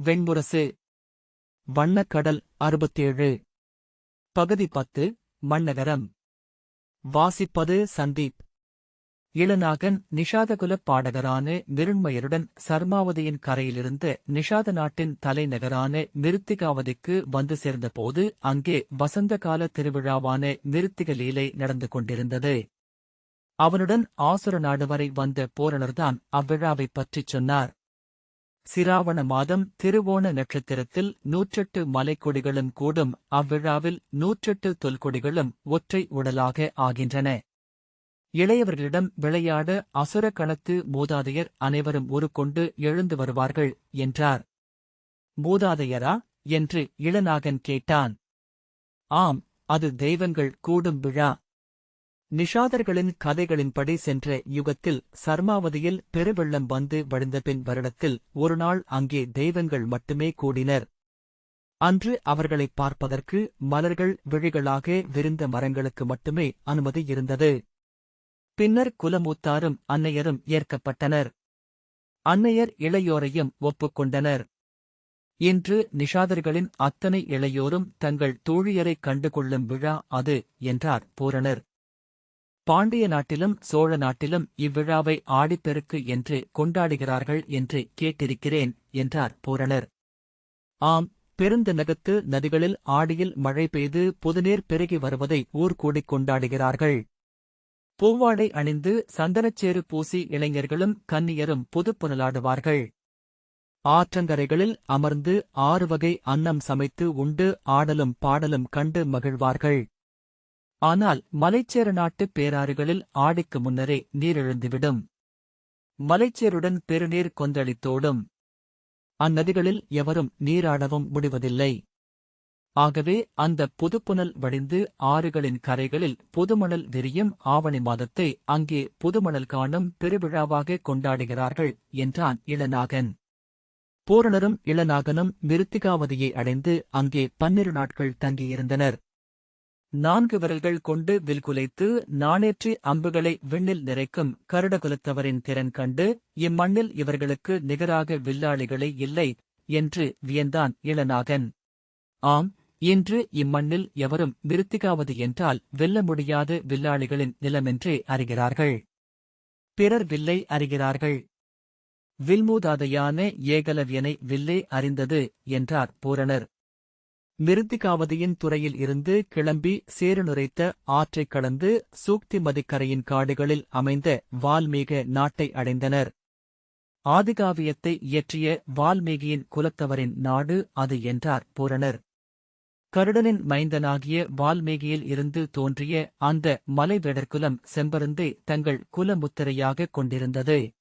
வெண்முரசு வண்ணக்கடல் அறுபத்தேழு. பகுதி பத்து மண்ணகரம் வாசிப்பது சந்தீப். இளநாகன் நிஷாதகுலப் பாடகரான மிருண்மையருடன் சர்மாவதியின் கரையிலிருந்து நிஷாத நாட்டின் தலைநகரான நிருத்திகாவதிக்கு வந்து சேர்ந்தபோது அங்கே வசந்தகால திருவிழாவான நிருத்திக லீலை நடந்து கொண்டிருந்தது. அவனுடன் ஆசுர நாடு வரை வந்த போரணர்தான் அவ்விழாவைப் பற்றிச் சொன்னார். சிராவண மாதம் திருவோண நட்சத்திரத்தில் நூற்றெட்டு மலைக்கொடிகளும் கூடும். அவ்விழாவில் நூற்றெட்டு தொல்கொடிகளும் ஒற்றை உடலாக ஆகின்றன. இளையவர்களிடம் விளையாட அசுர கணத்து மூதாதையர் அனைவரும் ஒரு கொண்டு எழுந்து வருவார்கள் என்றார். மூதாதையரா? என்று இளநாகன் கேட்டான். ஆம் அது தெய்வங்கள் கூடும் விழா. நிஷாதர்களின் கதைகளின்படி சென்ற யுகத்தில் சர்மாவதியில் பெருவெள்ளம் வந்து வழிந்தபின் வருடத்தில் ஒருநாள் அங்கே தெய்வங்கள் மட்டுமே கூடினர். அன்று அவர்களைப் பார்ப்பதற்கு மலர்கள் விழிகளாக விரிந்த மரங்களுக்கு மட்டுமே அனுமதி இருந்தது. பின்னர் குலமூத்தாரும் அன்னையரும் ஏற்கப்பட்டனர். அன்னையர் இளையோரையும் ஒப்புக்கொண்டனர் இன்று நிஷாதர்களின் அத்தனை இளையோரும் தங்கள் தோழியரைக் கண்டுகொள்ளும் விழா அது என்றார் பூரணர். பாண்டிய நாட்டிலும் சோழ நாட்டிலும் இவ்விழாவை ஆடிப்பெருக்கு என்று கொண்டாடுகிறார்கள் என்று கேட்டிருக்கிறேன் என்றார் பூரணர். ஆம் பெருந்தநகத்து நதிகளில் ஆடியில் மழை பெய்து புதுநீர் பெருகி வருவதை ஊர் கூடிக் கொண்டாடுகிறார்கள். பூவாடை அணிந்து சந்தனச்சேறு பூசி இளைஞர்களும் கன்னியரும் புதுப்புனலாடுவார்கள் ஆற்றங்கரைகளில் அமர்ந்து ஆறு வகை அன்னம் சமைத்து உண்டு ஆடலும் பாடலும் கண்டு மகிழ்வார்கள். ஆனால் மலைச்சேர நாட்டு பேராறுகளில் ஆடிக்கு முன்னரே நீரிழந்துவிடும். மலைச்சேருடன் பெருநீர் கொந்தளித்தோடும். அந்நதிகளில் எவரும் நீராடவும் முடிவதில்லை. ஆகவே அந்த புதுப்புனல் வடிந்து ஆறுகளின் கரைகளில் புதுமணல் விரியும் ஆவணி மாதத்தை அங்கே புதுமணல் காணும் பெருவிழாவாக கொண்டாடுகிறார்கள் என்றான் இளநாகன். பூரணரும் இளநாகனும் மிருத்திகாவதியை அடைந்து அங்கே பன்னிரு நாட்கள் தங்கியிருந்தனர். நான்கு விரல்கள் கொண்டு வில் குலைத்து நாணேற்றி அம்புகளை விண்ணில் நிறைக்கும் கருடகுலத்தவரின் திறன் கண்டு இம்மண்ணில் இவர்களுக்கு நிகராக வில்லாளிகளே இல்லை என்று வியந்தான் இளநாகன். ஆம் இன்று இம்மண்ணில் எவரும் மிருத்திகாவது என்றால் வெல்ல முடியாத வில்லாளிகளின் நிலமென்றே அறிகிறார்கள். பிறர் வில்லை அறிகிறார்கள். வில்மூதாதையான ஏகலவியனை வில்லே அறிந்தது என்றார் பூரணர். மிருத்திகாவதியின் துறையில் இருந்து கிளம்பி சேருநுரைத்த ஆற்றைக் கடந்து சூக்திமதிக்கரையின் காடுகளில் அமைந்த வால்மீக நாட்டை அடைந்தனர். ஆதிகாவியத்தை இயற்றிய வால்மீகியின் குலத்தவரின் நாடு அது என்றார் பூரணர். கருடனின் மைந்தனாகிய வால்மீகியில் இருந்து தோன்றிய அந்த மலைவேடர்குலம் செம்பருந்தை தங்கள் குலமுத்திரையாகக் கொண்டிருந்தது.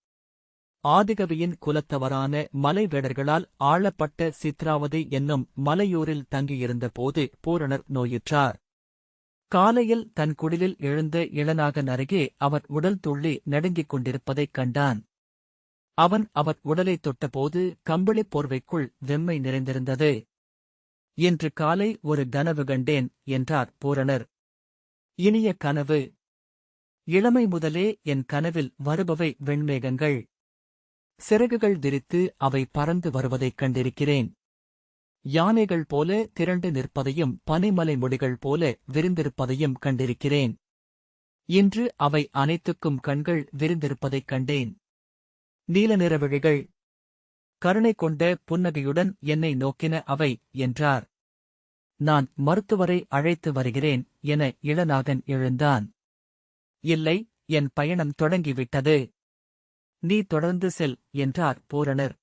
ஆதிகவியின் குலத்தவரான மலைவேடர்களால் ஆளப்பட்ட சித்ராவதி என்னும் மலையூரில் தங்கியிருந்தபோது பூரணர் நோயுற்றார். காலையில் தன் குடிலில் எழுந்த இளநாகன் அருகே அவர் உடல் துள்ளி நடுங்கிக் கொண்டிருப்பதைக் கண்டான். அவன் அவர் உடலைத் தொட்டபோது கம்பளிப் போர்வைக்குள் வெம்மை நிறைந்திருந்தது. இன்று காலை ஒரு கனவு கண்டேன் என்றார் பூரணர். இனிய கனவு இளமை முதலே என் கனவில் வருபவை வெண்மேகங்கள். சிறகுகள் விரித்து அவை பறந்து வருவதைக் கண்டிருக்கிறேன். யானைகள் போல திரண்டு நிற்பதையும் பனிமலை முடிகள் போல விரிந்திருப்பதையும் கண்டிருக்கிறேன். இன்று அவை அனைத்துக்கும் கண்கள் விரிந்திருப்பதைக் கண்டேன். நீல நிற விழிகள். கருணை கொண்ட புன்னகையுடன் என்னை நோக்கின அவை என்றார். நான் மருத்துவரை அழைத்து வருகிறேன் என இளநாதன் எழுந்தான். இல்லை என் பயணம் தொடங்கிவிட்டது. நீ தொடர்ந்து செல் என்றார் பூரணர்.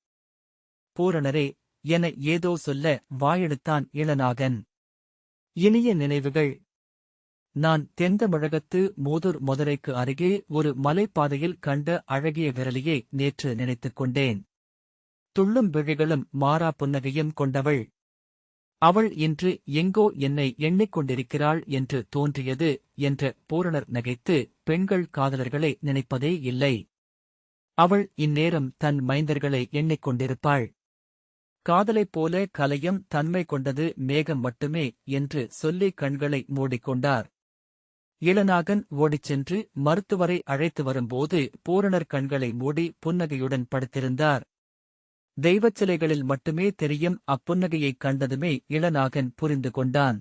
பூரணரே என ஏதோ சொல்ல வாயெடுத்தான் இளநாகன். இனிய நினைவுகள். நான் தென்தமிழகத்து மூதூர் மதுரைக்கு அருகே ஒரு மலைப்பாதையில் கண்ட அழகிய விரலியை நேற்று நினைத்துக் கொண்டேன். துள்ளும் விழிகளும் மாறா புன்னகையும் கொண்டவள். அவள் இன்று எங்கோ என்னை எண்ணிக்கொண்டிருக்கிறாள் என்று தோன்றியது என்ற பூரணர் நகைத்து பெண்கள் காதலர்களை நினைப்பதே இல்லை. அவள் இந்நேரம் தன் மைந்தர்களை எண்ணிக்கொண்டிருப்பாள். காதலைப் போல கலையம் தன்மை கொண்டது மேகம் மட்டுமே என்று சொல்லி கண்களை மூடிக்கொண்டார். இளநாகன் ஓடிச் சென்று மருத்துவரை அழைத்து வரும்போது பூரணர் கண்களை மூடி புன்னகையுடன் படுத்திருந்தார். தெய்வச் சிலைகளில் மட்டுமே தெரியும் அப்புன்னகையைக் கண்டதுமே இளநாகன் புரிந்து கொண்டான்.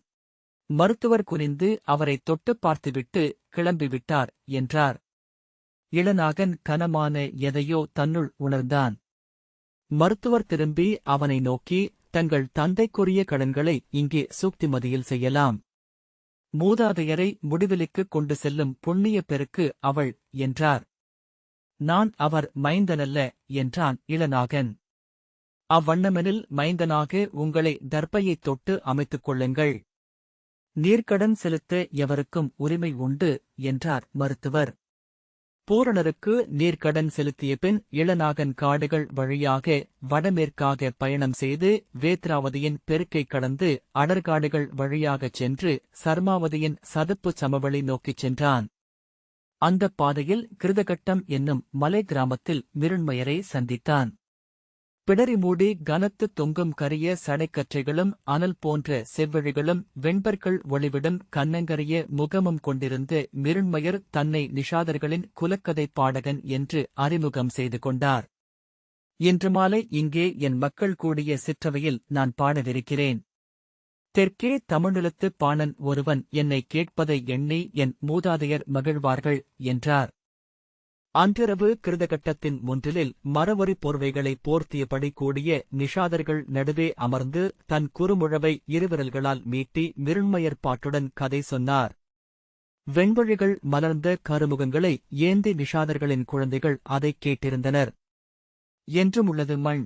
மருத்துவர் குனிந்து அவரை தொட்டுப் பார்த்துவிட்டு கிளம்பிவிட்டார் என்றார். இளநாகன் கனமான எதையோ தன்னுள் உணர்ந்தான். மருத்துவர் திரும்பி அவனை நோக்கி தங்கள் தந்தைக்குரிய கடன்களை இங்கே சூக்திமதியில் செய்யலாம். மூதாதையரை முடிவிலிக்குக் கொண்டு செல்லும் புண்ணிய பெருக்கு அவள் என்றார். நான் அவர் மைந்தனல்ல என்றான் இளநாகன். அவ்வண்ணமெனில் மைந்தனாக உங்களை தர்ப்பையைத் தொட்டு அமைத்துக் கொள்ளுங்கள். நீர்க்கடன் செலுத்த எவருக்கும் உரிமை உண்டு என்றார் மருத்துவர். பூரணருக்கு நீர்க்கடன் செலுத்திய பின் இளநாகன் காடுகள் வழியாக வடமேற்காக பயணம் செய்து வேத்ராவதியின் பெருக்கை கடந்து அடர்காடுகள் வழியாகச் சென்று சர்மாவதியின் சதுப்பு சமவெளி நோக்கிச் சென்றான். அந்தப் பாதையில் கிருதகட்டம் என்னும் மலை கிராமத்தில் மிருண்மயரை சந்தித்தான். பிடரி மூடி கனத்து தொங்கும் கரிய சடைக்கற்றைகளும் அனல் போன்ற செவ்வழிகளும் வெண்பற்கள் ஒளிவிடும் கண்ணங்கரிய முகமும் கொண்டிருந்து மிருண்மயர் தன்னை நிஷாதர்களின் குலக்கதை பாடகன் என்று அறிமுகம் செய்து கொண்டார். இன்று மாலை இங்கே என் மக்கள் கூடிய சிற்றவையில் நான் பாடவிருக்கிறேன். தெற்கே தமிழ்நிலத்து பாணன் ஒருவன் என்னை கேட்பதை எண்ணி என் மூதாதையர் மகிழ்வார்கள் என்றார். அன்றிரவு கிருதகட்டத்தின் முன்றிலில் மரவரி போர்வைகளை போர்த்தியபடி கூடிய நிஷாதர்கள் நடுவே அமர்ந்து தன் குறுமுழவை இருவிரல்களால் மீட்டி மிருண்மையற்பாட்டுடன் கதை சொன்னார். வெண்வழிகள் மலர்ந்த கருமுகங்களை ஏந்தி நிஷாதர்களின் குழந்தைகள் அதைக் கேட்டிருந்தனர். என்றும் உள்ளது மண்.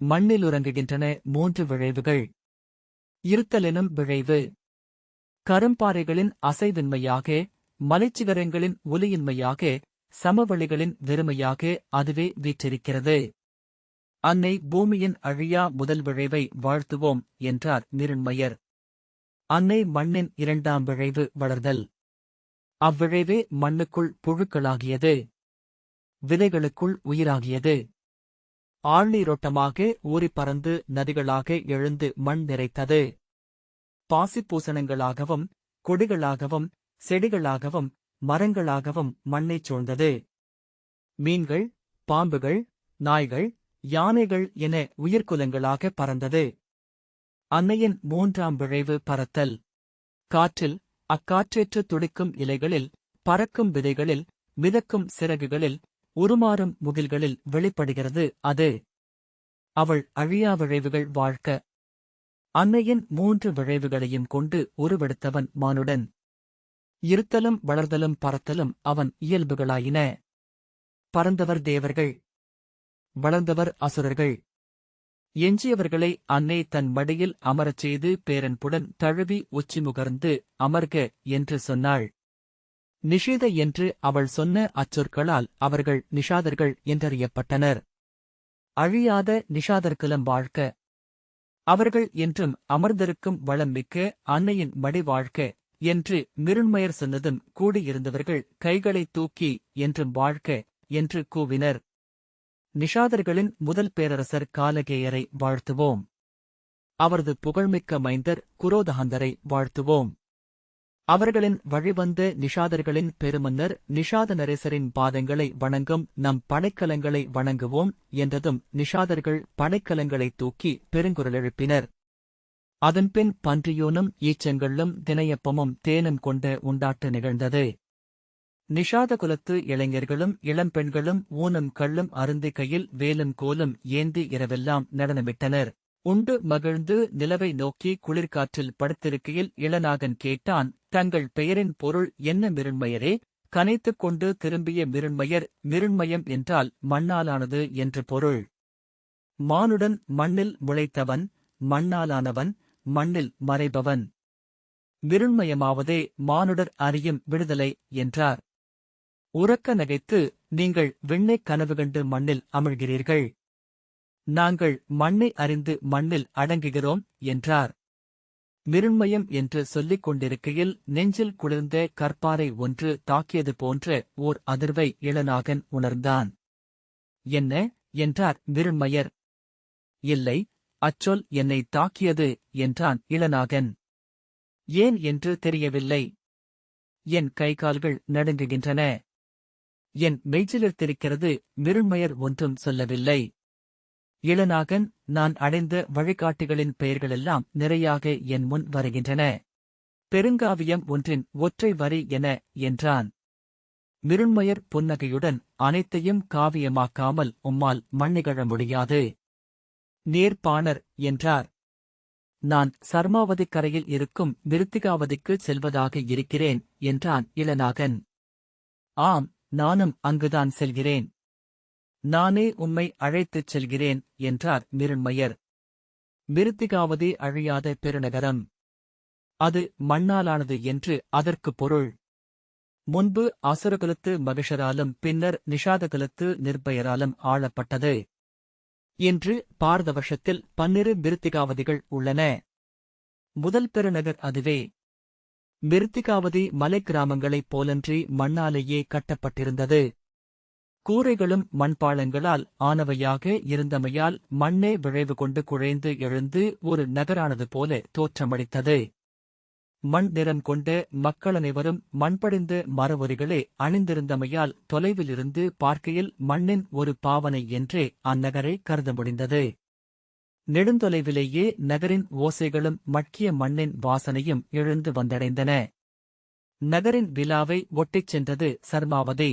மண்ணில் உறங்குகின்றன மூன்று விளைவுகள் இருத்தலெனும் விளைவு கரும்பாறைகளின் அசைவின்மையாக மலைச்சிகரங்களின் ஒலியின்மையாக சமவெளிகளின் வெறுமையாக அதுவே வீற்றிருக்கிறது. அன்னை பூமியின் அழியா முதல் விழைவை வாழ்த்துவோம் என்றார் நிருண்மயர். அன்னை மண்ணின் இரண்டாம் விழைவு வளர்தல். அவ்விழைவே மண்ணுக்குள் புழுக்களாகியது. விதைகளுக்குள் உயிராகியது. ஆழ்நீரோட்டமாக ஊறி பறந்து நதிகளாக எழுந்து மண் நிறைத்தது. பாசிப்பூசணங்களாகவும் கொடிகளாகவும் செடிகளாகவும் மரங்களாகவும் மண்ணைச் சூழ்ந்தது. மீன்கள் பாம்புகள் நாய்கள் யானைகள் என உயிர்க்குலங்களாக பறந்தது. அன்னையின் மூன்றாம் விழைவு பறத்தல். காற்றில் அக்காற்றேற்று துடிக்கும் இலைகளில் பறக்கும் விதைகளில் மிதக்கும் சிறகுகளில் உருமாறும் முகில்களில் வெளிப்படுகிறது அது. அவள் அழியா விழைவுகள் வாழ்க்க அன்னையின் மூன்று விழைவுகளையும் கொண்டு உருவெடுத்தவன் மானுடன். இருத்தலும் வளர்தலும் பறத்தலும் அவன் இயல்புகளாயின. பறந்தவர் தேவர்கள். வளர்ந்தவர் அசுரர்கள். எஞ்சியவர்களை அன்னை தன் மடியில் அமரச் செய்து பேரன்புடன் தழுவி உச்சி முகர்ந்து அமர்க என்று சொன்னாள். நிஷேத என்று அவள் சொன்ன அச்சொற்களால் அவர்கள் நிஷாதர்கள் என்றறியப்பட்டனர். அழியாத நிஷாதர்குலம் வாழ்க்க அவர்கள் என்றும் அமர்ந்திருக்கும் வளம் மிக்க அன்னையின் மடி வாழ்க்க என்று மிருண்மயர் சொன்னதும் கூடியிருந்தவர்கள் கைகளைத் தூக்கி என்றும் வாழ்க்க என்று கூவினர். நிஷாதர்களின் முதல் பேரரசர் காலகேயரை வாழ்த்துவோம். அவரது புகழ்மிக்க மைந்தர் குரோதஹந்தரை வாழ்த்துவோம். அவர்களின் வழிவந்த நிஷாதர்களின் பெருமன்னர் நிஷாத நரேசரின் பாதங்களை வணங்கும் நம் படைக்கலங்களை வணங்குவோம் என்றதும் நிஷாதர்கள் படைக்கலங்களைத் தூக்கி பெருங்குரல் எழுப்பினர். அதன்பின் பன்றியூனும் ஈச்செங்கல்லும் தினையப்பமும் தேனும் கொண்ட உண்டாட்டு நிகழ்ந்தது. நிஷாத குலத்து இளைஞர்களும் இளம்பெண்களும் ஊனும் கள்ளும் அருந்தி கையில் வேலும் கோலும் ஏந்தி இரவெல்லாம் நடனமிட்டனர். உண்டு மகிழ்ந்து நிலவை நோக்கி குளிர்காற்றில் படுத்திருக்கையில் இளநாகன் கேட்டான் தங்கள் பெயரின் பொருள் என்ன மிருண்மயரே? கனைத்துக் கொண்டு திரும்பிய மிருண்மயர் மிருண்மயம் என்றால் மண்ணாலானது என்று பொருள். மானுடன் மண்ணில் முளைத்தவன் மண்ணாலானவன் மண்ணில் மறைபவன். விருண்மயமாவதே மானுடர் அறியும் விடுதலை என்றார். உறக்க நகைத்து நீங்கள் விண்ணைக் கனவு கண்டு மண்ணில் அமிழ்கிறீர்கள். நாங்கள் மண்ணை அறிந்து மண்ணில் அடங்குகிறோம் என்றார். மிருண்மயம் என்று சொல்லிக் கொண்டிருக்கையில் நெஞ்சில் குளிர்ந்த கற்பாறை ஒன்று தாக்கியது போன்ற ஓர் அதிர்வை இளநாகன் உணர்ந்தான். என்ன? என்றார் மிருண்மயர் இல்லை அச்சொல் என்னை தாக்கியது என்றான் இளநாகன். ஏன் என்று தெரியவில்லை. என் கைகால்கள் நடுங்குகின்றன. என் மெய்ச்சிலிருத்திருக்கிறது மிருண்மயர் ஒன்றும் சொல்லவில்லை. இளநாகன் நான் அடைந்த வழிகாட்டிகளின் பெயர்களெல்லாம் நிறையாக என் முன் வருகின்றன. பெருங்காவியம் ஒன்றின் ஒற்றை வரி என என்றான். மிருண்மயர் புன்னகையுடன் அனைத்தையும் காவியமாக்காமல் உம்மால் மண்ணிகழ முடியாது. நேர்பாணர் என்றார். நான் சர்மாவதி கரையில் இருக்கும் விருத்திகாவதிக்கு செல்வதாக இருக்கிறேன் என்றான் இளநாகன். ஆம் நானும் அங்குதான் செல்கிறேன். நானே உம்மை அழைத்துச் செல்கிறேன் என்றார் மிருண்மையர். விருத்திகாவதி அழியாத பெருநகரம். அது மண்ணாலானது என்று அதற்கு பொருள். முன்பு அசுரகுலத்து மகிஷராலும் பின்னர் நிஷாதகுலத்து நிர்பயராலும் ஆளப்பட்டது. இன்று பாரத பன்னிரு மிருத்திகாவதிகள் உள்ளன. முதல் பெருநகர் அதுவே. மிருத்திகாவதி மலை கிராமங்களைப் போலன்றி மண்ணாலேயே கட்டப்பட்டிருந்தது. கூரைகளும் மண்பாளங்களால் ஆனவையாக இருந்தமையால் மண்ணே விழைவு கொண்டு குழைந்து எழுந்து ஒரு நகரானது போல தோற்றமளித்தது. மண் நிறம் கொண்ட மக்கள் அனைவரும் மண்படிந்த மரவொரிகளே அணிந்திருந்தமையால் தொலைவிலிருந்து பார்க்கையில் மண்ணின் ஒரு பாவனை என்றே அந்நகரை கருத முடிந்தது. நெடுந்தொலைவிலேயே நகரின் ஓசைகளும் மட்கிய மண்ணின் வாசனையும் எழுந்து வந்தடைந்தன. நகரின் விழாவை ஒட்டிச் சென்றது சர்மாவதி.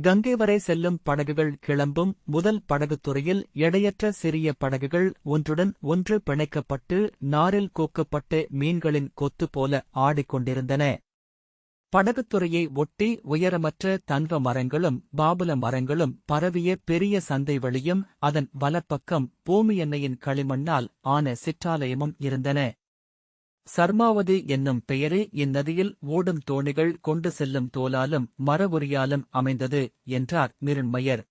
கங்கை வரை செல்லும் படகுகள் கிளம்பும் முதல் படகுத்துறையில் எடையற்ற சிறிய படகுகள் ஒன்றுடன் ஒன்று பிணைக்கப்பட்டு நாரில் கோக்கப்பட்ட மீன்களின் கொத்து போல ஆடிக்கொண்டிருந்தன. படகுத்துறையை ஒட்டி உயரமற்ற தன்வ மரங்களும் பாபுல மரங்களும் பரவிய பெரிய சந்தை வழியும் அதன் வலப்பக்கம் பூமி எண்ணெயின் களிமண்ணால் ஆன சிற்றாலயமும் இருந்தன. சர்மாவதி என்னும் பெயரே இந்நதியில் ஓடும் தோணிகள் கொண்டு செல்லும் தோலாலும் மரவுரியாலும் அமைந்தது என்றார் மிருண்மையர்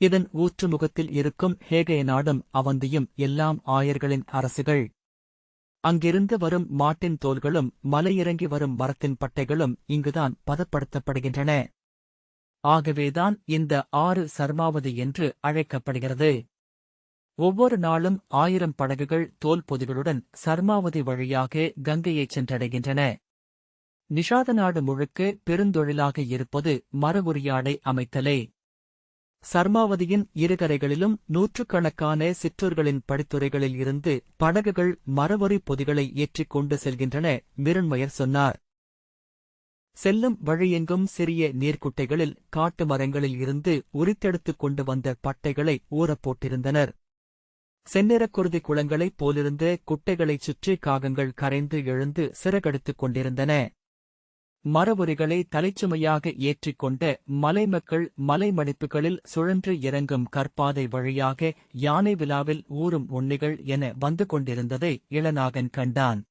இதன் ஊற்றுமுகத்தில் இருக்கும் ஹேகய நாடும் அவந்தியும் எல்லாம் ஆயர்களின் அரசுகள். அங்கிருந்து வரும் மாட்டின் தோல்களும் மலையிறங்கி வரும் மரத்தின் பட்டைகளும் இங்குதான் பதப்படுத்தப்படுகின்றன. ஆகவேதான் இந்த ஆறு சர்மாவதி என்று அழைக்கப்படுகிறது. ஒவ்வொரு நாளும் ஆயிரம் படகுகள் தோல் பொதிகளுடன் சர்மாவதி வழியாக கங்கையைச் சென்றடைகின்றன. நிஷாத நாடு முழுக்க பெருந்தொழிலாக இருப்பது மரவுரியாடை அமைத்தலே. சர்மாவதியின் இருகரைகளிலும் நூற்றுக்கணக்கான சிற்றூர்களின் படித்துறைகளில் இருந்து படகுகள் மரவரி பொதிகளை ஏற்றிக் கொண்டு செல்கின்றன மிருண்மயர் சொன்னார். செல்லும் வழியெங்கும் சிறிய நீர்க்குட்டைகளில் காட்டு மரங்களில் இருந்து உரித்தெடுத்துக் கொண்டு வந்த பட்டைகளை ஊறப் செந்நிறக் குருதி குளங்களைப் போலிருந்த குட்டைகளைச் சுற்றி காகங்கள் கரைந்து எழுந்து சிறகெடுத்துக் கொண்டிருந்தன. மரபுரிகளை தலைச்சுமையாக ஏற்றிக் கொண்ட மலைமக்கள் மலைமடிப்புகளில் சுழன்று இறங்கும் கற்பாதை வழியாக யானை விழாவில் ஊறும் உண்ணிகள் என வந்து கொண்டிருந்ததை இளநாகன் கண்டான்.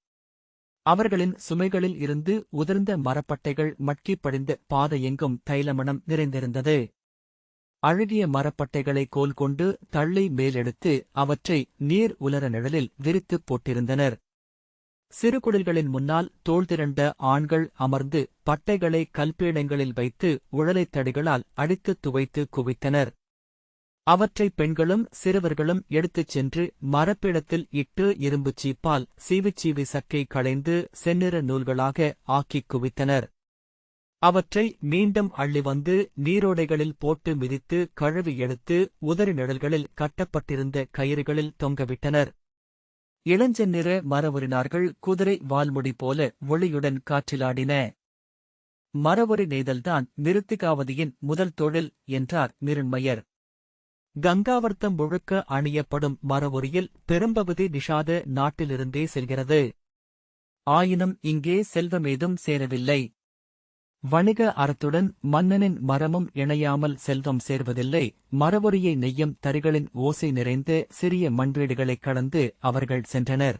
அவர்களின் சுமைகளில் இருந்து உதிர்ந்த மரப்பட்டைகள் மட்கிப் படிந்த பாதையெங்கும் தைலமணம் நிறைந்திருந்தது. அழுகிய மரப்பட்டைகளை கோல் கொண்டு தள்ளி மேலெடுத்து அவற்றை நீர் உலர நிழலில் விரித்துப் போட்டிருந்தனர். சிறுகுடில்களின் முன்னால் தோள் திரண்ட ஆண்கள் அமர்ந்து பட்டைகளை கல்பீடங்களில் வைத்து உழலைத் தடிகளால் அடித்துத் துவைத்து குவித்தனர். அவற்றை பெண்களும் சிறுவர்களும் எடுத்துச் சென்று மரப்பிடத்தில் இட்டு இரும்புச் சீப்பால் சீவிச்சீவி சக்கை களைந்து செந்நிற நூல்களாக ஆக்கிக் குவித்தனர். அவற்றை மீண்டும் அள்ளி வந்து நீரோடைகளில் போட்டு மிதித்து கழுவி எடுத்து உதறி நிழல்களில் கட்டப்பட்டிருந்த கயிறுகளில் தொங்கவிட்டனர். இளஞ்சநிற மரவரினார்கள் குதிரை வால்முடி போல ஒளியுடன் காற்றிலாடின. மரவரி நெய்தல்தான் நிருத்திகாவதியின் முதல் தொழில் என்றார் மிருண்மையர் கங்காவர்த்தம் முழுக்க அணியப்படும் மரவொரியில் பெரும்பகுதி நிஷாத நாட்டிலிருந்தே செல்கிறது. ஆயினும் இங்கே செல்வமேதும் சேரவில்லை. வணிக அறத்துடன் மன்னனின் மரமும் இணையாமல் செல்வம் சேர்வதில்லை. மரவொரியை நெய்யும் தறிகளின் ஓசை நிறைந்த சிறிய மண்வீடுகளைக் கடந்து அவர்கள் சென்றனர்.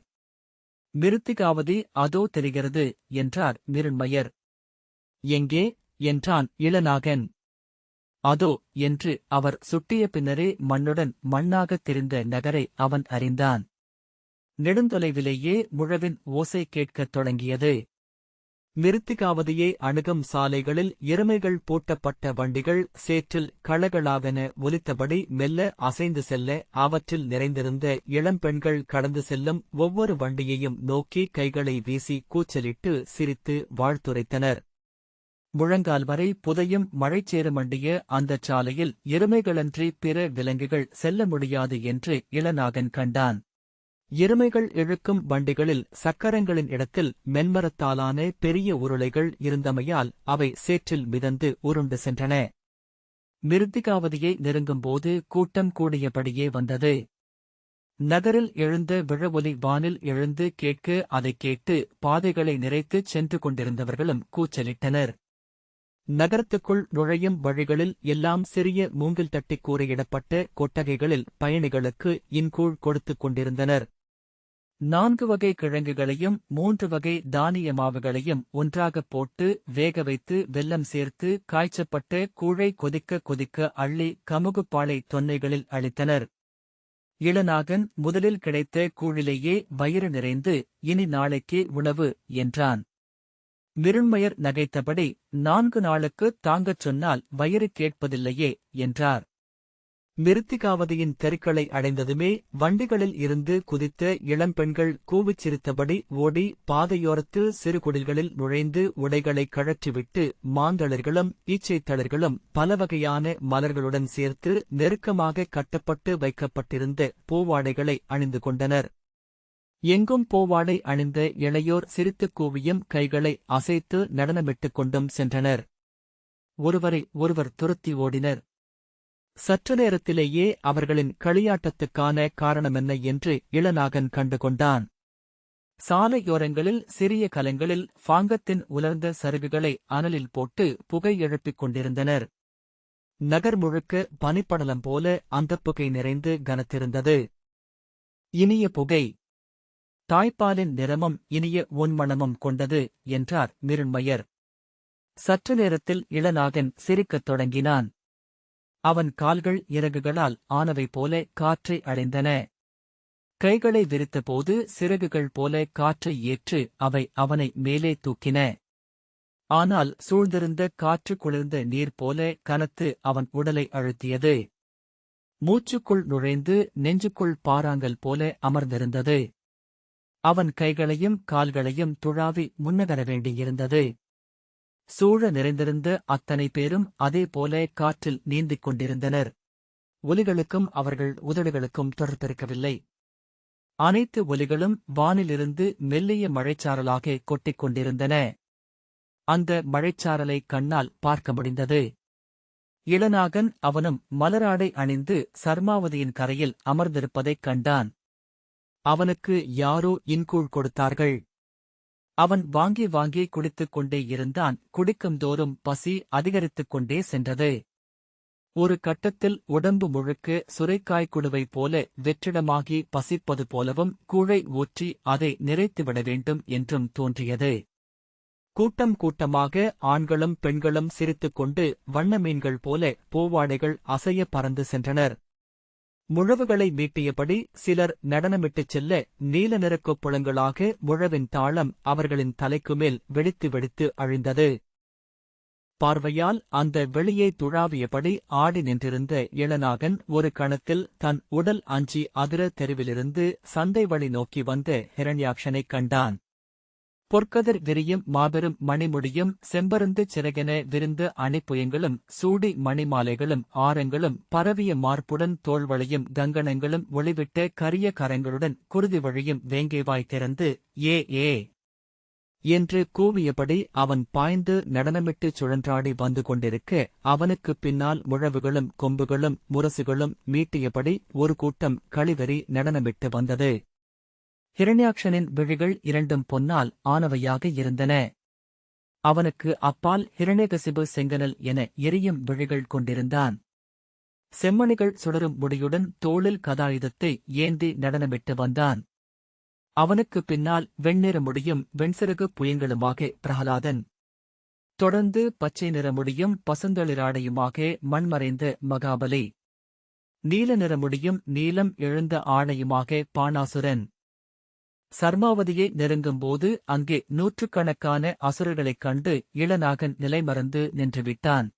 மிருத்திகாவதி அதோ தெரிகிறது என்றார் மிருண்மயர் எங்கே? என்றான் இளநாகன். அதோ என்று அவர் சுட்டிய பின்னரே மண்ணுடன் மண்ணாகத் தெரிந்த நகரை அவன் அறிந்தான். நெடுந்தொலைவிலேயே முழவின் ஓசை கேட்கத் தொடங்கியது. மிருத்திகாவதியை அணுகும் சாலைகளில் எருமைகள் பூட்டப்பட்ட வண்டிகள் சேற்றில் களகளாவென ஒலித்தபடி மெல்ல அசைந்து செல்ல அவற்றில் நிறைந்திருந்த இளம்பெண்கள் கடந்து செல்லும் ஒவ்வொரு வண்டியையும் நோக்கி கைகளை வீசி கூச்சலிட்டு சிரித்து வாழ்த்துரைத்தனர். முழங்கால் வரை புதையும் மழைச்சேருமண்டிய அந்தச் சாலையில் எருமைகளன்றி பிற விலங்குகள் செல்ல முடியாது என்று இளநாகன் கண்டான். எருமைகள் இழுக்கும் வண்டிகளில் சக்கரங்களின் இடத்தில் மென்மரத்தாலான பெரிய உருளைகள் இருந்தமையால் அவை சேற்றில் மிதந்து உருண்டு சென்றன. மிருத்திகாவதியை நெருங்கும்போது கூட்டம் கூடியபடியே வந்தது. நகரில் எழுந்த விழவொலி வானில் எழுந்து கேட்க அதைக் கேட்டு பாதைகளை நிறைத்துச் சென்று கொண்டிருந்தவர்களும் கூச்சலிட்டனர். நகரத்துக்குள் நுழையும் வழிகளில் எல்லாம் சிறிய மூங்கில் தட்டி கூரையிடப்பட்ட கொட்டகைகளில் பயணிகளுக்கு இன்கூழ் கொடுத்துக் கொண்டிருந்தனர். நான்கு வகை கிழங்குகளையும் மூன்று வகை தானிய மாவுகளையும் ஒன்றாகப் போட்டு வேக வைத்து வெல்லம் சேர்த்து காய்ச்சப்பட்ட கூழை கொதிக்க கொதிக்க அள்ளி கமுகுப்பாலை தொன்னைகளில் அளித்தனர் இளநாகன் முதலில் கிடைத்த கூழிலேயே வயிறு நிறைந்து இனி நாளைக்கே உணவு என்றான். விருண்மயர் நகைத்தபடி நான்கு நாளுக்கு தாங்கச் சொன்னால் வயிறு கேட்பதில்லையே என்றார். மிருத்திகாவதியின் தெருக்களை அடைந்ததுமே வண்டிகளில் இருந்து குதித்த இளம்பெண்கள் கூவிச் சிரித்தபடி ஓடி பாதையோரத்து சிறு குடில்களில் நுழைந்து உடைகளை கழற்றிவிட்டு மாந்தளர்களும் ஈச்சைத்தளர்களும் பலவகையான மலர்களுடன் சேர்த்து நெருக்கமாக கட்டப்பட்டு வைக்கப்பட்டிருந்த பூவாடைகளை அணிந்து கொண்டனர். எங்கும் பூவாடை அணிந்த இளையோர் சிரித்துக் கூவியும் கைகளை அசைத்து நடனமிட்டுக் கொண்டும் சென்றனர். ஒருவரை ஒருவர் துரத்தி ஓடினர். சற்று நேரத்திலேயே அவர்களின் களியாட்டத்துக்கான காரணமென்ன என்று இளநாகன் கண்டு கொண்டான். சாலையோரங்களில் சிறிய கலங்களில் பாங்கத்தின் உலர்ந்த சருகுகளை அனலில் போட்டு புகை எழுப்பிக் கொண்டிருந்தனர். நகர் முழுக்க பனிப்படலம் போல அந்தப் புகை நிறைந்து கனத்திருந்தது. இனிய புகை! தாய்ப்பாலின் நிறமும் இனிய உன்மணமும் கொண்டது என்றார் மிருண்மையர் சற்று நேரத்தில் இளநாகன் சிரிக்கத் தொடங்கினான். அவன் கால்கள் இறகுகளால் ஆனவை போல காற்றை அடைந்தன. கைகளை விரித்தபோது சிறகுகள் போல காற்றை ஏற்று அவை அவனை மேலே தூக்கின. ஆனால் சூழ்ந்திருந்த காற்று குளிர்ந்த நீர் போல கனத்து அவன் உடலை அழுத்தியது. மூச்சுக்குள் நுழைந்து நெஞ்சுக்குள் பாறாங்கல் போல அமர்ந்திருந்தது. அவன் கைகளையும் கால்களையும் துழாவி முன்னகர வேண்டியிருந்தது. சூழ நிறைந்திருந்த அத்தனை பேரும் அதேபோல காற்றில் நீந்திக் கொண்டிருந்தனர். ஒலிகளுக்கும் அவர்கள் உதடுகளுக்கும் தொடர்பிருக்கவில்லை அனைத்து ஒலிகளும் வானிலிருந்து மெல்லிய மழைச்சாரலாக கொட்டிக் கொண்டிருந்தன. அந்த மழைச்சாரலை கண்ணால் பார்க்க முடிந்தது. இளநாகன் அவனும் மலராடை அணிந்து சர்மாவதியின் கரையில் அமர்ந்திருப்பதைக் கண்டான். அவனுக்கு யாரோ இன்கூழ் கொடுத்தார்கள். அவன் வாங்கி வாங்கி குடித்துக் கொண்டே இருந்தான். குடிக்கும்தோறும் பசி அதிகரித்துக் கொண்டே சென்றது. ஒரு கட்டத்தில் உடம்பு முழுக்க சுரைக்காய் குடுவை போல வெற்றிடமாகி பசிப்பது போலவும் கூழை ஊற்றி அதை நிறைத்துவிட வேண்டும் என்றும் தோன்றியது. கூட்டம் கூட்டமாக ஆண்களும் பெண்களும் சிரித்துக் கொண்டு வண்ண மீன்கள் போல பூவாடைகள் அசைய பறந்து சென்றனர். முழவுகளை மீட்டியபடி சிலர் நடனமிட்டுச் செல்ல நீல நிறக் கொப்புளங்களாக முழவின் தாளம் அவர்களின் தலைக்கு மேல் வெடித்து வெடித்து அழிந்தது. பார்வையால் அந்த வெளியை துழாவியபடி ஆடி நின்றிருந்த இளநாகன் ஒரு கணத்தில் தன் உடல் அஞ்சி அதிர தெருவிலிருந்து சந்தை வழி நோக்கி வந்த ஹிரண்யாக்ஷனைக் கண்டான். பொற்கதிர் விரியும் மாபெரும் மணிமுடியும் செம்பருந்து சிறகென விரிந்த அணிப்புயங்களும் சூடி மணிமாலைகளும் ஆரங்களும் பரவிய மார்புடன் தோல்வளையும் கங்கணங்களும் ஒளிவிட்ட கரிய கரங்களுடன் குருதி வழியும் வேங்கைவாய் திறந்து ஏ ஏ. என்று கூவியபடி அவன் பாய்ந்து நடனமிட்டுச் சுழன்றாடி வந்து கொண்டிருக்க அவனுக்குப் பின்னால் முழவுகளும் கொம்புகளும் முரசுகளும் மீட்டியபடி ஒரு கூட்டம் களிவெறி நடனமிட்டு வந்தது. ஹிரண்யாக்ஷனின் விழிகள் இரண்டும் பொன்னால் ஆனவையாக இருந்தன. அவனுக்கு அப்பால் ஹிரண்யகசிபு செங்கனல் என எரியும் விழிகள் கொண்டிருந்தான். செம்மணிகள் சுடரும் முடியுடன் தோளில் கதாயுதத்தை ஏந்தி நடனமிட்டு வந்தான். அவனுக்குப் பின்னால் வெண்ணிற முடியும் வெண்சிறகு புயங்களுமாக பிரகலாதன். தொடர்ந்து பச்சை நிற முடியும் பசுந்தளிராடையுமாக மண்மறைந்த மகாபலி. நீல நிற முடியும் நீலம் எழுந்த ஆணையுமாக பாணாசுரன். சர்மாவதியை நெருங்கும்போது அங்கே நூற்றுக்கணக்கான அசுரர்களைக் கண்டு இளநாகன் நிலைமறந்து நின்றுவிட்டான்.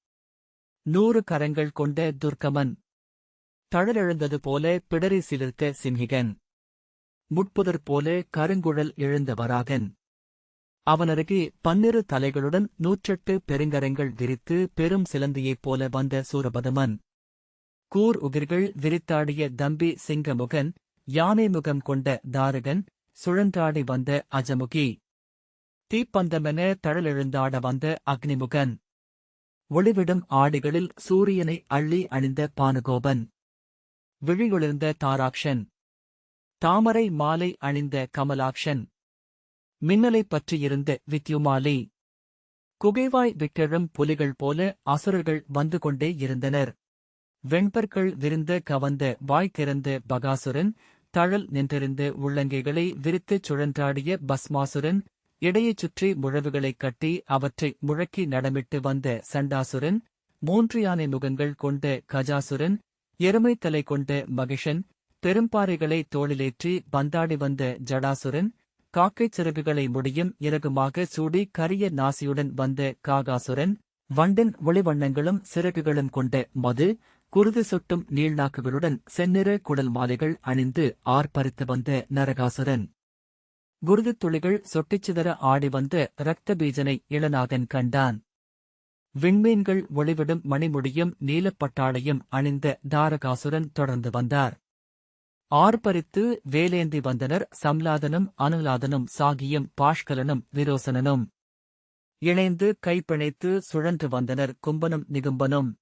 நூறு கரங்கள் கொண்ட துர்க்கமன். தழலெழுந்தது போல பிடரி சிலிர்த்த சிம்ஹிகன். முட்புதர் போல கருங்குழல் எழுந்த வராகன். அவனருகே பன்னிரு தலைகளுடன் நூற்றெட்டு பெருங்கரங்கள் விரித்து பெரும் சிலந்தியைப் போல வந்த சூரபதமன். கூர் உகிர்கள் விரித்தாடிய தம்பி சிங்கமுகன் யானை முகம் கொண்ட தாரகன் சுழன்றாடி வந்த அஜமுகி. தீப்பந்தமென தழலெழுந்தாட வந்த அக்னிமுகன். ஒளிவிடும் ஆடிகளில் சூரியனை அள்ளி அணிந்த பானுகோபன். விழியொளிர்ந்த தாராக்ஷன். தாமரை மாலை அணிந்த கமலாக்ஷன். மின்னலைப் பற்றியிருந்த வித்யுமாலி. குகைவாய் விட்டெழும் புலிகள் போல அசுரர்கள் வந்து கொண்டே இருந்தனர். வெண்பற்கள் விருந்த கவந்த வாய்க்கிறந்த பகாசுரன் தழல் நின்றிருந்த உள்ளங்கைகளை விரித்துச் சுழன்றாடிய பஸ்மாசுரன் இடையைச் சுற்றி முழவுகளைக் கட்டி அவற்றை முழக்கி நடமிட்டு வந்த சண்டாசுரன் மூன்று யானை முகங்கள் கொண்ட கஜாசுரன் எருமை தலை கொண்ட மகிஷன் பெரும்பாறைகளை தோளிலேற்றி பந்தாடி வந்த ஜடாசுரன் காக்கைச் சிறகுகளை முடியும் இறகுமாக சூடி கரிய நாசியுடன் வந்த காகாசுரன் வண்டின் ஒளிவண்ணங்களும் சிறகுகளும் கொண்ட மது குருது சொட்டும் நீள்நாக்குகளுடன் செந்நிற குடல் மாலைகள் அணிந்து ஆர்ப்பரித்து வந்த நரகாசுரன். குருதுத் துளிகள் சொட்டிச்சிதற ஆடி வந்த இரத்த பீஜனை இளநாதன் கண்டான். விண்மீன்கள் ஒளிவிடும் மணிமுடியும் நீலப்பட்டாளையும் அணிந்த தாரகாசுரன் தொடர்ந்து வந்தார். ஆர்ப்பரித்து வேலேந்தி வந்தனர் சம்லாதனும் அனுலாதனும் சாகியும் பாஷ்கலனும் விரோசனனும். இணைந்து கைப்பிணைத்து சுழன்று வந்தனர் கும்பனும் நிகும்பனும்.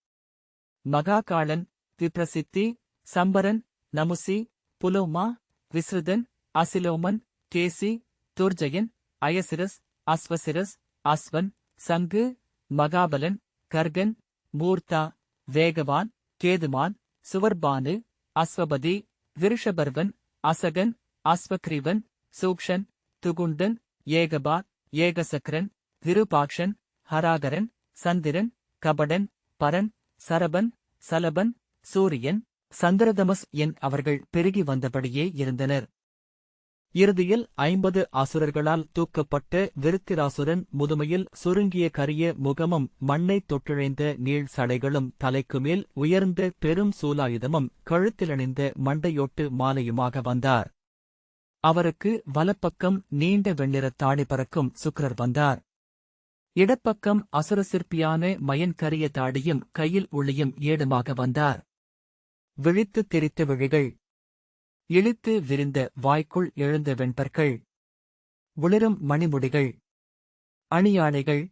மகாகாளன் திப்ரசித்தி சம்பரன் நமுசி புலோமா விஸ்ருதன் அசிலோமன் கேசி துர்ஜயன் அயசிரஸ் அஸ்வசிரஸ் அஸ்வன் சங்கு மகாபலன் கர்கன் மூர்த்தா வேகவான் கேதுமான் சுவர்பானு அஸ்வபதி விருஷபர்வன் அசகன் அஸ்வக்ரீவன் சூக்ஷன் துகுண்டன் ஏகபாத் ஏகசக்ரன் விருபாக்ஷன் ஹராகரன் சந்திரன் கபடன் பரன் சரபன் சலபன் சூரியன் சந்திரதமஸ் என் அவர்கள் பெருகி வந்தபடியே இருந்தனர். இறுதியில் ஐம்பது அசுரர்களால் தூக்கப்பட்ட விருத்திராசுரன் முதுமையில் சுருங்கிய கரிய முகமும் மண்ணைத் தொட்டிழைந்த நீள் சடைகளும் தலைக்கு மேல் உயர்ந்த பெரும் சூலாயுதமும் கழுத்திலணிந்த மண்டையோட்டு மாலையுமாக வந்தார். அவருக்கு வலப்பக்கம் நீண்ட வெண்ணிற தாடி பறக்கும் சுக்கிரர் வந்தார். இடப்பக்கம் அசுரசிற்பியான மயன் கரிய தாடியும் கையில் ஒளியும் ஏடுமாக வந்தார். விழித்துத் தெரித்த விழிகள். இழுத்து விரிந்த வாய்க்குள் எழுந்த வெண்பற்கள் உளிரும் மணிமுடிகள். அணியாளைகள்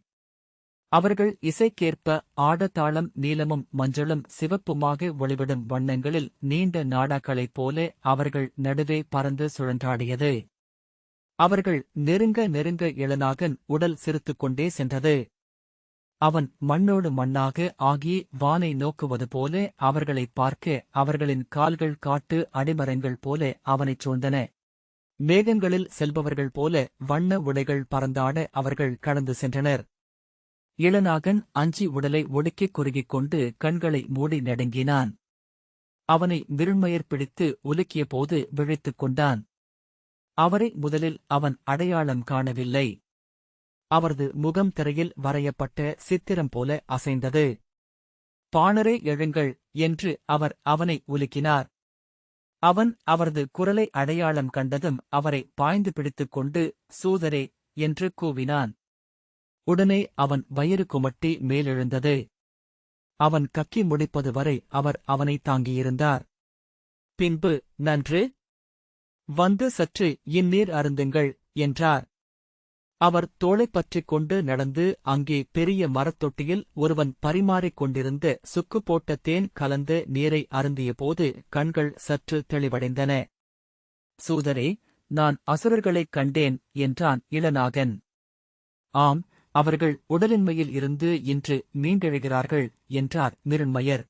அவர்கள் இசைக்கேற்ப ஆடத்தாளம் நீலமும் மஞ்சளும் சிவப்புமாக ஒளிவிடும் வண்ணங்களில் நீண்ட நாடாக்களைப் போல அவர்கள் நடுவே பறந்து சுழன்றாடியது. அவர்கள் நெருங்க நெருங்க இளநாகன் உடல் சிரித்துக் கொண்டே சென்றது. அவன் மண்ணோடு மண்ணாக ஆகி வானை நோக்குவது போல அவர்களைப் பார்க்க அவர்களின் கால்கள் காட்டு அடிமரங்கள் போல அவனைச் சூழ்ந்தன. மேகங்களில் செல்பவர்கள் போல வண்ண உடைகள் பறந்தாட அவர்கள் கடந்து சென்றனர். இளநாகன் அஞ்சி உடலை ஒடுக்கிக் குறுகிக் கொண்டு கண்களை மூடி நடுங்கினான். அவனை விருண்மயர் பிடித்து உலுக்கிய போது விழித்துக் கொண்டான். அவரை முதலில் அவன் அடையாளம் காணவில்லை. அவரது முகம் திரையில் வரையப்பட்ட சித்திரம் போல அசைந்தது. பாணரே எழுங்கள் என்று அவர் அவனை உலுக்கினார். அவன் அவரது குரலை அடையாளம் கண்டதும் அவரை பாய்ந்து பிடித்துக் கொண்டு சூதரே என்று கூவினான். உடனே அவன் வயிறு குமட்டி மேலெழுந்தது. அவன் கக்கி முடிப்பது வரை அவர் அவனை தாங்கியிருந்தார். பின்பு நன்று வந்து சற்று இந்நீர் அருந்துங்கள் என்றார். அவர் தோளைப் பற்றிக் கொண்டு நடந்து அங்கே பெரிய மரத்தொட்டியில் ஒருவன் பரிமாறிக் கொண்டிருந்த சுக்கு போட்ட தேன் கலந்து நீரை அருந்தியபோது கண்கள் சற்று தெளிவடைந்தன. சூதரே நான் அசுரர்களைக் கண்டேன் என்றான் இளநாகன். ஆம் அவர்கள் உடலின்மையில் இருந்து இன்று மீண்டெழுகிறார்கள் என்றார் மிருண்மயர்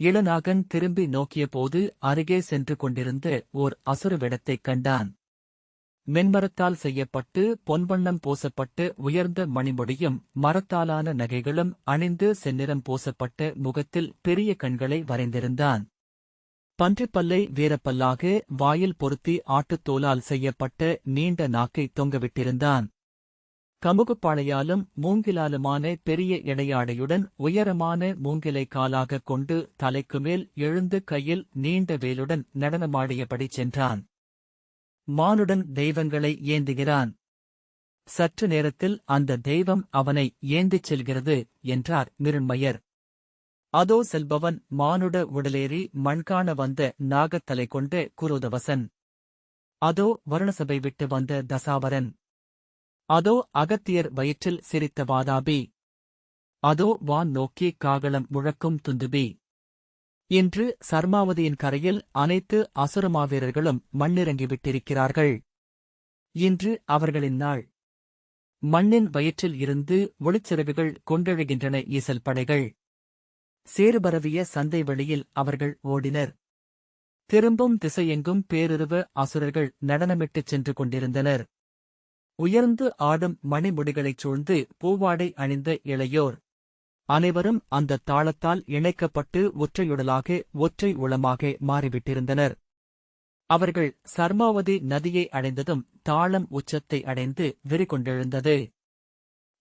இளநாகன் திரும்பி நோக்கியபோது அருகே சென்று கொண்டிருந்த ஓர் அசுரவிடத்தைக் கண்டான். மென்மரத்தால் செய்யப்பட்டு பொன்வண்ணம் பூசப்பட்டு உயர்ந்த மணிமுடியும் மரத்தாலான நகைகளும் அணிந்து செந்நிறம் பூசப்பட்ட முகத்தில் பெரிய கண்களை வரைந்திருந்தான். பன்றிப்பல்லை வீரப்பல்லாக வாயில் பொருத்தி ஆட்டுத்தோலால் செய்யப்பட்ட நீண்ட நாக்கை தொங்கவிட்டிருந்தான். கமுகுப்பாளையாலும் மூங்கிலாலுமான பெரிய இடையாடையுடன் உயரமான மூங்கிலை காலாகக் கொண்டு தலைக்கு மேல் எழுந்து கையில் நீண்ட வேலுடன் நடனமாடியபடி சென்றான். மானுடன் தெய்வங்களை ஏந்துகிறான். சற்று நேரத்தில் அந்த தெய்வம் அவனை ஏந்திச் செல்கிறது என்றார் நிருண்மையர் அதோ செல்பவன் மானுட உடலேறி மண்காண வந்த நாகத்தலை கொண்ட குரோதவசன். அதோ வருணசபை விட்டு வந்த தசாவரன் அதோ அகத்தியர் வயிற்றில் சிரித்த வாதாபி. அதோ வான் நோக்கி காகளம் முழக்கும் துந்துபி. இன்று சர்மாவதியின் கரையில் அனைத்து அசுரமாவீரர்களும் மண்ணிறங்கிவிட்டிருக்கிறார்கள் இன்று அவர்களின் நாள். மண்ணின் வயிற்றில் இருந்து ஒளிச்சிறகுகள் கொண்டெழுகின்றன ஈசல் படைகள். சேறுபரவிய சந்தை வெளியில் அவர்கள் ஓடினர். திரும்பும் திசையெங்கும் பேருருவ அசுரர்கள் நடனமிட்டுச் சென்று கொண்டிருந்தனர். உயர்ந்து ஆடும் மணிமுடிகளைச் சூழ்ந்து பூவாடை அணிந்த இளையோர். அனைவரும் அந்த தாளத்தால் இணைக்கப்பட்டு ஒற்றையுடலாக ஒற்றை உளமாக மாறிவிட்டிருந்தனர். அவர்கள் சர்மாவதி நதியை அடைந்ததும் தாளம் உச்சத்தை அடைந்து விரிகொண்டெழுந்தது.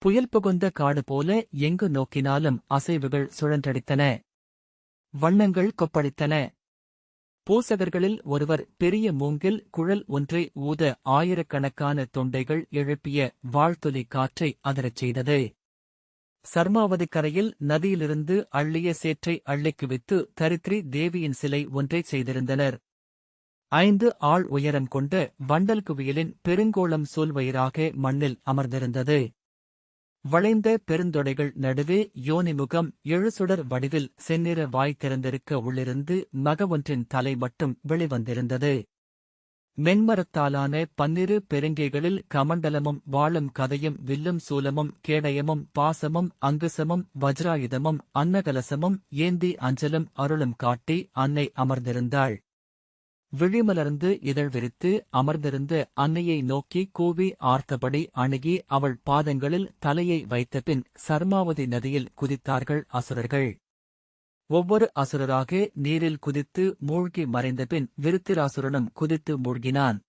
புயல் புகுந்த காடு போல எங்கு நோக்கினாலும் அசைவுகள் சுழன்றடித்தன. வண்ணங்கள் கொப்பளித்தன. பூசகர்களில் ஒருவர் பெரிய மூங்கில் குழல் ஒன்றை ஊத ஆயிரக்கணக்கான தொண்டைகள் எழுப்பிய வாழ்த்தொலி காற்றை அதரச் செய்தது. சர்மாவதி கரையில் நதியிலிருந்து அள்ளிய சேற்றை அள்ளிக்கு வித்து தரித்ரி தேவியின் சிலை ஒன்றைச் செய்திருந்தனர். ஐந்து ஆள் உயரம் கொண்ட வண்டல் குவியலின் பெருங்கோளம் சூழ்வயிறாக மண்ணில் அமர்ந்திருந்தது. வளைந்த பெருந்தொடைகள் நடுவே யோனிமுகம் எழுசுடர் வடிவில் செந்நிற வாய் திறந்திருக்க உள்ளிருந்து மக ஒன்றின் தலை மட்டும் வெளிவந்திருந்தது. மென்மரத்தாலான பன்னிரு பெருங்கைகளில் கமண்டலமும் வாழும் கதையும் வில்லும் சூலமும் கேடயமும் பாசமும் அங்குசமும் வஜ்ராயுதமும் அன்னகலசமும் ஏந்தி அஞ்சலும் அருளும் காட்டி அன்னை அமர்ந்திருந்தாள். விழிமலர்ந்து இதழ் விரித்து அமர்ந்திருந்த அன்னையை நோக்கி கூவி ஆர்த்தபடி அணுகி அவள் பாதங்களில் தலையை வைத்தபின் சர்மாவதி நதியில் குதித்தார்கள் அசுரர்கள். ஒவ்வொரு அசுரராக நீரில் குதித்து மூழ்கி மறைந்தபின் விருத்திராசுரனும் குதித்து மூழ்கினான்.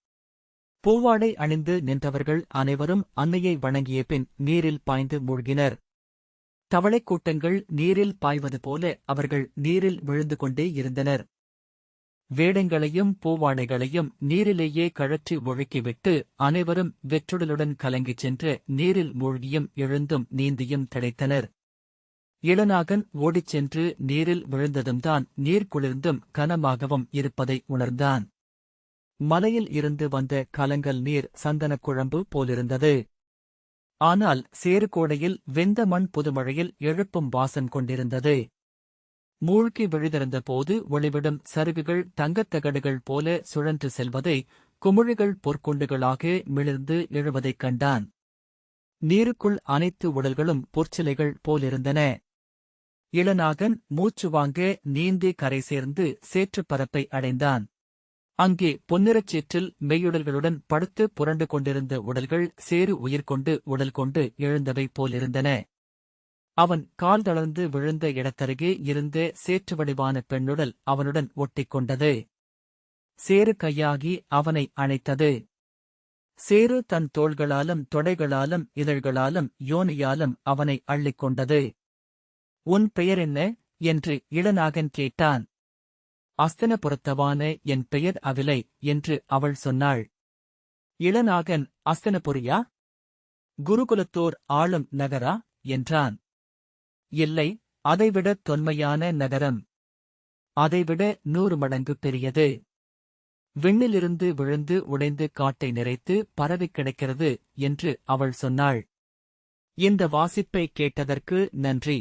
பூவாடை அணிந்து நின்றவர்கள் அனைவரும் அன்னையை வணங்கிய பின் நீரில் பாய்ந்து மூழ்கினர். தவளைக் கூட்டங்கள் நீரில் பாய்வது போல அவர்கள் நீரில் விழுந்து கொண்டே இருந்தனர். வேடங்களையும் பூவாடைகளையும் நீரிலேயே கழற்றி ஒழுக்கிவிட்டு அனைவரும் வெற்றுடலுடன் கலங்கிச் சென்று நீரில் மூழ்கியும் எழுந்தும் நீந்தியும் திளைத்தனர் இளநாகன் ஓடிச் சென்று நீரில் விழுந்ததும்தான் நீர் குளிர்ந்தும் கனமாகவும் இருப்பதை உணர்ந்தான். மலையில் இருந்து வந்த கலங்கல் நீர் சந்தனக் குழம்பு போலிருந்தது. ஆனால் சேறுகோடையில் வெந்த மண் புதுமழையில் எழுப்பும் வாசன் கொண்டிருந்தது. மூழ்கி விழுதிருந்த போது ஒளிவிடும் சருகுகள் தங்கத்தகடுகள் போல சுழன்று செல்வதை குமிழிகள் பொற்குண்டுகளாக மிளிர்ந்து எழுவதைக் கண்டான். நீருக்குள் அனைத்து உடல்களும் பொற்சிலைகள் போலிருந்தன. இளநாகன் மூச்சு வாங்க நீந்தி கரை சேர்ந்து சேற்றுப் பரப்பை அடைந்தான். அங்கே பொன்னிறச் சேற்றில் மெய்யுடல்களுடன் படுத்து புரண்டு கொண்டிருந்த உடல்கள் சேறு உயிர் கொண்டு உடல் கொண்டு எழுந்தவை போலிருந்தன. அவன் கால் தளர்ந்து விழுந்த இடத்தருகே இருந்த சேற்று வடிவான பெண்ணுடல் அவனுடன் ஒட்டிக்கொண்டது. சேறு கையாகி அவனை அணைத்தது. சேறு தன் தோள்களாலும் தொடைகளாலும் இதழ்களாலும் யோனியாலும் அவனை அள்ளிக்கொண்டது. உன் பெயர் என்ன என்று இளநாகன் கேட்டான். அஸ்தனபுரத்தவான என் பெயர் அவிலை என்று அவள் சொன்னாள். இளநாகன் அஸ்தனபுரியா குருகுலத்தோர் ஆளும் நகரா என்றான். இல்லை அதைவிட தொன்மையான நகரம். அதைவிட நூறு மடங்கு பெரியது. விண்ணிலிருந்து விழுந்து உடைந்து காட்டை நிறைத்து பரவிக் கிடக்கிறது என்று அவள் சொன்னாள். இந்த வாசிப்பை கேட்டதற்கு நன்றி.